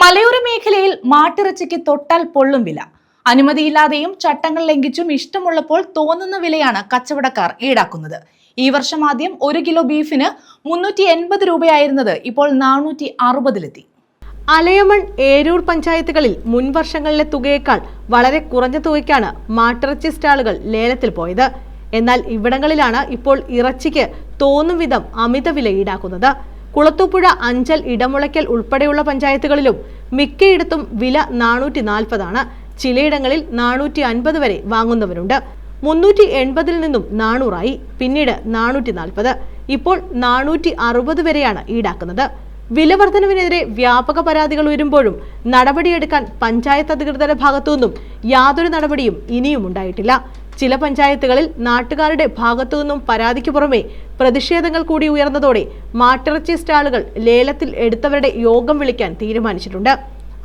മലയോര മേഖലയിൽ മാട്ടിറച്ചിക്ക് തൊട്ടാൽ പൊള്ളും വില. അനുമതിയില്ലാതെയും ചട്ടങ്ങൾ ലംഘിച്ചും ഇഷ്ടമുള്ളപ്പോൾ തോന്നുന്ന വിലയാണ് കച്ചവടക്കാർ ഈടാക്കുന്നത്. ഈ വർഷം ആദ്യം ഒരു കിലോ ബീഫിന് മുന്നൂറ്റി എൺപത് രൂപയായിരുന്നത് ഇപ്പോൾ നാനൂറ്റി അറുപതിലെത്തി. അലയമൺ ഏരൂർ പഞ്ചായത്തുകളിൽ മുൻ വർഷങ്ങളിലെ തുകയേക്കാൾ വളരെ കുറഞ്ഞ തുകയ്ക്കാണ് മാട്ടിറച്ചി സ്റ്റാളുകൾ ലേലത്തിൽ പോയത്. എന്നാൽ ഇവിടങ്ങളിലാണ് ഇപ്പോൾ ഇറച്ചിക്ക് തോന്നും വിധം അമിത വില ഈടാക്കുന്നത്. കുളത്തൂപ്പുഴ അഞ്ചൽ ഇടമുളയ്ക്കൽ ഉൾപ്പെടെയുള്ള പഞ്ചായത്തുകളിലും മിക്കയിടത്തും വില നാനൂറ്റി നാൽപ്പതാണ് ചിലയിടങ്ങളിൽ നാനൂറ്റി അൻപത് വരെ വാങ്ങുന്നവരുണ്ട്. മുന്നൂറ്റി എൺപതിൽ നിന്നും നാനൂറായി. പിന്നീട് നാനൂറ്റി നാൽപ്പത് ഇപ്പോൾ നാനൂറ്റി അറുപത് വരെയാണ് ഈടാക്കുന്നത്. വിലവർദ്ധനവിനെതിരെ വ്യാപക പരാതികൾ ഉയരുമ്പോഴും നടപടിയെടുക്കാൻ പഞ്ചായത്ത് അധികൃതരുടെ ഭാഗത്തുനിന്നും യാതൊരു നടപടിയും ഇനിയും ഉണ്ടായിട്ടില്ല. ചില പഞ്ചായത്തുകളിൽ നാട്ടുകാരുടെ ഭാഗത്തുനിന്നും പരാതിക്ക് പുറമെ പ്രതിഷേധങ്ങൾ കൂടി ഉയർന്നതോടെ മാട്ടിറച്ചി സ്റ്റാളുകൾ ലേലത്തിൽ എടുത്തവരുടെ യോഗം വിളിക്കാൻ തീരുമാനിച്ചിട്ടുണ്ട്.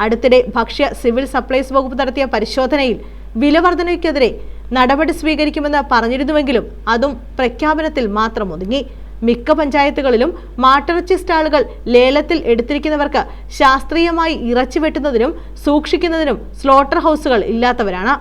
അടുത്തിടെ ഭക്ഷ്യ സിവിൽ സപ്ലൈസ് വകുപ്പ് നടത്തിയ പരിശോധനയിൽ വില വർധനയ്ക്കെതിരെ നടപടി സ്വീകരിക്കുമെന്ന് പറഞ്ഞിരുന്നുവെങ്കിലും അതും പ്രഖ്യാപനത്തിൽ മാത്രം ഒതുങ്ങി. മിക്ക പഞ്ചായത്തുകളിലും മാട്ടിറച്ചി സ്റ്റാളുകൾ ലേലത്തിൽ എടുത്തിരിക്കുന്നവർക്ക് ശാസ്ത്രീയമായി ഇറച്ചി വെട്ടുന്നതിനും സൂക്ഷിക്കുന്നതിനും സ്ലോട്ടർ ഹൗസുകൾ ഇല്ലാത്തവരാണ്.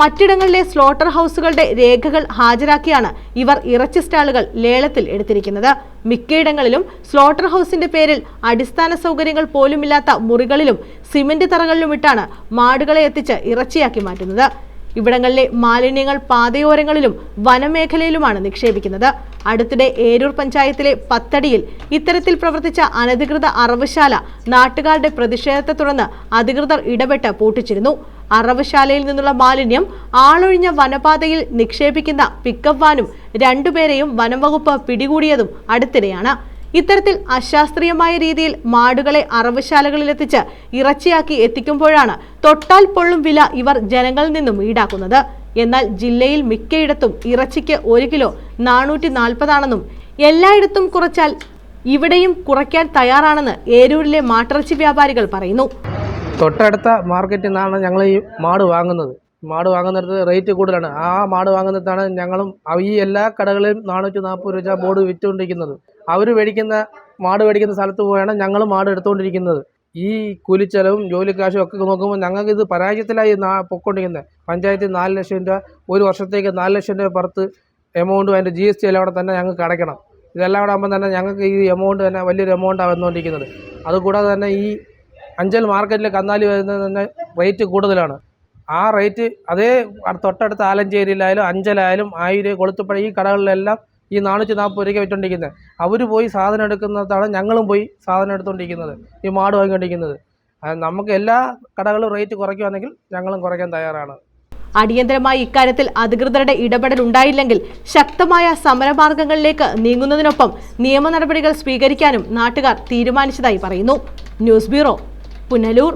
മറ്റിടങ്ങളിലെ സ്ലോട്ടർ ഹൗസുകളുടെ രേഖകൾ ഹാജരാക്കിയാണ് ഇവർ ഇറച്ചി സ്റ്റാളുകൾ ലേലത്തിൽ എടുത്തിരിക്കുന്നത്. മിക്കയിടങ്ങളിലും സ്ലോട്ടർ ഹൗസിന്റെ പേരിൽ അടിസ്ഥാന സൗകര്യങ്ങൾ പോലുമില്ലാത്ത മുറികളിലും സിമന്റ് തറകളിലുമിട്ടാണ് മാടുകളെ എത്തിച്ച് ഇറച്ചിയാക്കി മാറ്റുന്നത്. ഇവിടങ്ങളിലെ മാലിന്യങ്ങൾ പാതയോരങ്ങളിലും വനമേഖലയിലുമാണ് നിക്ഷേപിക്കുന്നത്. അടുത്തിടെ ഏരൂർ പഞ്ചായത്തിലെ പത്തടിയിൽ ഇത്തരത്തിൽ പ്രവർത്തിച്ച അനധികൃത അറവുശാല നാട്ടുകാരുടെ പ്രതിഷേധത്തെ തുടർന്ന് അധികൃതർ ഇടപെട്ട് പൂട്ടിച്ചിരുന്നു. അറവുശാലയിൽ നിന്നുള്ള മാലിന്യം ആളൊഴിഞ്ഞ വനപാതയിൽ നിക്ഷേപിക്കുന്ന പിക്കപ്പ് വാനും രണ്ടുപേരെയും വനംവകുപ്പ് പിടികൂടിയതും അടുത്തിടെയാണ്. ഇത്തരത്തിൽ അശാസ്ത്രീയമായ രീതിയിൽ മാടുകളെ അറവുശാലകളിലെത്തിച്ച് ഇറച്ചിയാക്കി എത്തിക്കുമ്പോഴാണ് തൊട്ടാൽ പൊള്ളും വില ഇവർ ജനങ്ങളിൽ നിന്നും ഈടാക്കുന്നത്. എന്നാൽ ജില്ലയിൽ മിക്കയിടത്തും ഇറച്ചിക്ക് ഒരു കിലോ നാനൂറ്റി നാൽപ്പതാണെന്നും എല്ലായിടത്തും കുറച്ചാൽ ഇവിടെയും കുറയ്ക്കാൻ തയ്യാറാണെന്ന് ഏരൂരിലെ മാട്ടിറച്ചി വ്യാപാരികൾ പറയുന്നു. തൊട്ടടുത്ത മാർക്കറ്റിൽ നിന്നാണ് ഞങ്ങൾ ഈ മാട് വാങ്ങുന്നത്. മാട് വാങ്ങുന്നിടത്ത് റേറ്റ് കൂടുതലാണ്. ആ മാട് വാങ്ങുന്നിടത്താണ് ഞങ്ങളും ഈ എല്ലാ കടകളിലും നാനൂറ്റി നാൽപ്പത് രൂപ ബോർഡ് വിറ്റുകൊണ്ടിരിക്കുന്നത്. അവർ മേടിക്കുന്ന മാട് മേടിക്കുന്ന സ്ഥലത്ത് പോയാണ് ഞങ്ങൾ മാട് എടുത്തുകൊണ്ടിരിക്കുന്നത് ഈ കൂലിച്ചെലവും ജോലിക്കാശും ഒക്കെ നോക്കുമ്പോൾ ഞങ്ങൾക്ക് ഇത് പരാജയത്തിലായി പൊക്കൊണ്ടിരിക്കുന്നത് പഞ്ചായത്തിൽ നാല് ലക്ഷം രൂപ ഒരു വർഷത്തേക്ക് നാല് ലക്ഷം രൂപ പുറത്ത് എമൗണ്ടും അതിന്റെ ജി എസ് ടി എല്ലാം കൂടെ തന്നെ ഞങ്ങൾക്ക് അടയ്ക്കണം. ഇതെല്ലാം കൂടെ ആകുമ്പോൾ തന്നെ ഞങ്ങൾക്ക് ഈ എമൗണ്ട് തന്നെ വലിയൊരു എമൗണ്ടാണ് വന്നുകൊണ്ടിരിക്കുന്നത് അതുകൂടാതെ തന്നെ ഈ അഞ്ചൽ മാർക്കറ്റിൽ കന്നാലി വരുന്നത് തന്നെ റേറ്റ് കൂടുതലാണ്. ആ റേറ്റ് അതേ തൊട്ടടുത്ത ആലഞ്ചേരിയിലായാലും അഞ്ചലായാലും ആയിരം കൊളുത്തുപ്പഴ ഈ കടകളിലെല്ലാം ഈ നാനൂറ്റി നാൽപ്പത് രൂപയ്ക്ക് വിറ്റുകൊണ്ടിരിക്കുന്നത് അവർ പോയി സാധനം എടുക്കുന്നതാണ് ഞങ്ങളും പോയി സാധനം എടുത്തുകൊണ്ടിരിക്കുന്നത് ഈ മാട് വാങ്ങിക്കൊണ്ടിരിക്കുന്നത്. നമുക്ക് എല്ലാ കടകളും റേറ്റ് കുറയ്ക്കുകയാണെങ്കിൽ ഞങ്ങളും കുറയ്ക്കാൻ തയ്യാറാണ്. അടിയന്തരമായി ഇക്കാര്യത്തിൽ അധികൃതരുടെ ഇടപെടൽ ഉണ്ടായില്ലെങ്കിൽ ശക്തമായ സമരമാർഗങ്ങളിലേക്ക് നീങ്ങുന്നതിനൊപ്പം നിയമ നടപടികൾ സ്വീകരിക്കാനും നാട്ടുകാർ തീരുമാനിച്ചതായി പറയുന്നു. News bureau Punalur.